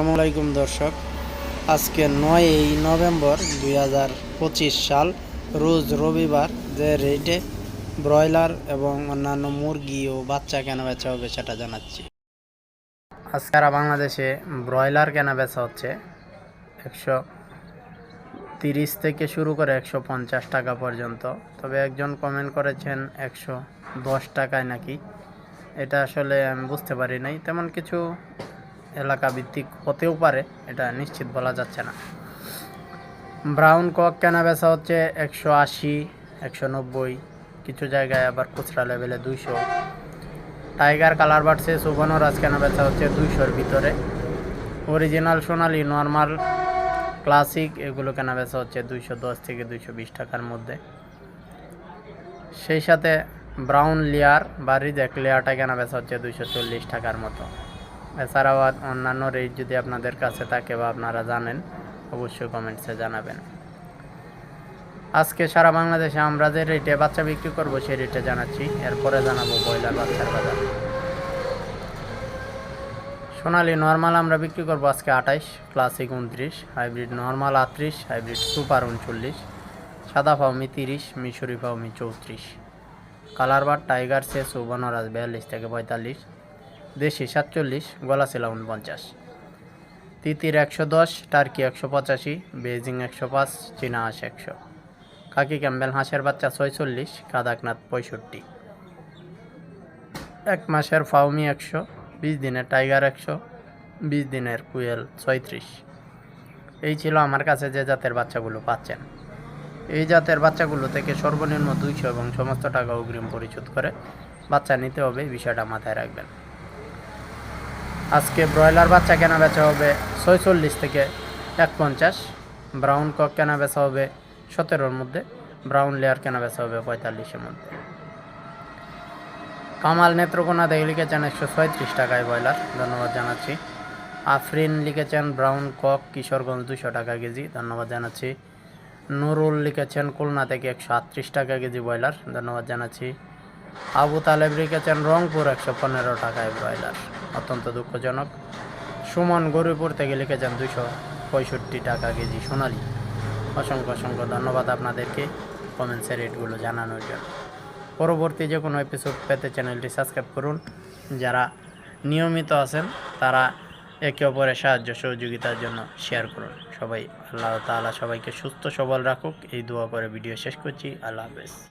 আসসালামাইকুম দর্শক। আজকে নয়ই নভেম্বর দুই হাজার পঁচিশ সাল, রোজ রবিবার যে রেটে ব্রয়লার এবং অন্যান্য মুরগি ও বাচ্চা কেনা বেচা হবে সেটা জানাচ্ছি। আজকে বাংলাদেশে ব্রয়লার কেনা বেচা হচ্ছে একশো তিরিশ থেকে শুরু করে একশো পঞ্চাশ টাকা পর্যন্ত। তবে একজন কমেন্ট করেছেন একশো দশ টাকায় নাকি। এটা আসলে আমি বুঝতে পারি নাই। তেমন কিছু এলাকা ভিত্তিক হতেও পারে, এটা নিশ্চিত বলা যাচ্ছে না। ব্রাউন কক কেনা বেচা হচ্ছে একশো আশি, একশো নব্বই, কিছু জায়গায় আবার খুচরা লেভেলে দুইশো। টাইগার কালার বাড়ছে, সুবর্ণরাজ কেনা বেচা হচ্ছে দুইশোর ভিতরে। অরিজিনাল সোনালি, নর্মাল, ক্লাসিক, এগুলো কেনা বেচা হচ্ছে দুইশো দশ থেকে দুইশো বিশ টাকার মধ্যে। সেই সাথে ব্রাউন লেয়ার বা রিজেক্ট লেয়ারটা কেনা বেচা হচ্ছে দুইশো চল্লিশ টাকার মতো। এছাড়াও অন্যান্য রেট যদি আপনাদের কাছে থাকে বা আপনারা জানেন, অবশ্যই কমেন্টসে জানাবেন। আজকে সারা বাংলাদেশে আমরা যে রেটে বাচ্চা বিক্রি করব, সেই রেটে জানাচ্ছি। এরপরে জানাব ব্রয়লার বাচ্চার বাজার। সোনালি নর্মাল আমরা বিক্রি করব আজকে আঠাইশ ক্লাসিক উনত্রিশ হাইব্রিড নর্মাল আটত্রিশ হাইব্রিড সুপার উনচল্লিশ সাদা ফাউমি তিরিশ, মিশরি ফাউমি চৌত্রিশ কালার বার টাইগার সে সুবর্ণরাজ বিয়াল্লিশ থেকে পঁয়তাল্লিশ দেশি সাতচল্লিশ গলাশিলা উনপঞ্চাশ তিতির একশো দশ, টার্কি একশো পঁচাশি বেজিং একশো পাঁচ, চীনা হাঁস একশো। কাকি ক্যাম্বেল হাঁসের বাচ্চা ছয়চল্লিশ, কাদাকনাথ পঁয়ষট্টি। এক মাসের ফাউমি একশো, বিশ দিনের টাইগার একশো, বিশ দিনের কুয়েল ছয়ত্রিশ। এই ছিল আমার কাছে যে জাতের বাচ্চাগুলো পাচ্ছেন। এই জাতের বাচ্চাগুলো থেকে সর্বনিম্ন দুইশো এবং সমস্ত টাকা অগ্রিম পরিশোধ করে বাচ্চা নিতে হবে বিষয়টা মাথায় রাখবেন। আজকে ব্রয়লার বাচ্চা কেনা বেচা হবে ছয়চল্লিশ থেকে এক পঞ্চাশ ব্রাউন কক কেনা বেচা হবে সতেরোর মধ্যে ব্রাউন লেয়ার কেনা বেচা হবে পঁয়তাল্লিশের মধ্যে। কামাল নেত্রকোনা দেখে লিখেছেন একশো ছয়ত্রিশ টাকায় ব্রয়লার, ধন্যবাদ জানাচ্ছি। আফরিন লিখেছেন ব্রাউন কক কিশোরগঞ্জ দুশো টাকা কেজি, ধন্যবাদ জানাচ্ছি। নুরুল লিখেছেন খুলনা থেকে একশো আটত্রিশ টাকা কেজি ব্রয়লার, ধন্যবাদ জানাচ্ছি। আবু তালেব লিখেছেন রংপুর একশো পনেরো টাকায় ব্রয়লার। অত্যন্ত দুঃখজনক। সুমন গরিপুর থেকে লিখেছেন দুশো পঁয়ষট্টি টাকা কেজি সোনালি। অসংখ্য অসংখ্য ধন্যবাদ আপনাদেরকে কমেন্টসের রেটগুলো জানানোর জন্য। পরবর্তী যে কোনো এপিসোড পেতে চ্যানেলটি সাবস্ক্রাইব করুন। যারা নিয়মিত আছেন, তারা একে অপরের সাহায্য সহযোগিতার জন্য শেয়ার করুন। সবাই, আল্লাহ তাআলা সবাইকে সুস্থ সবল রাখুক। এই দোয়া করে ভিডিও শেষ করছি। আল্লাহ হাফেজ।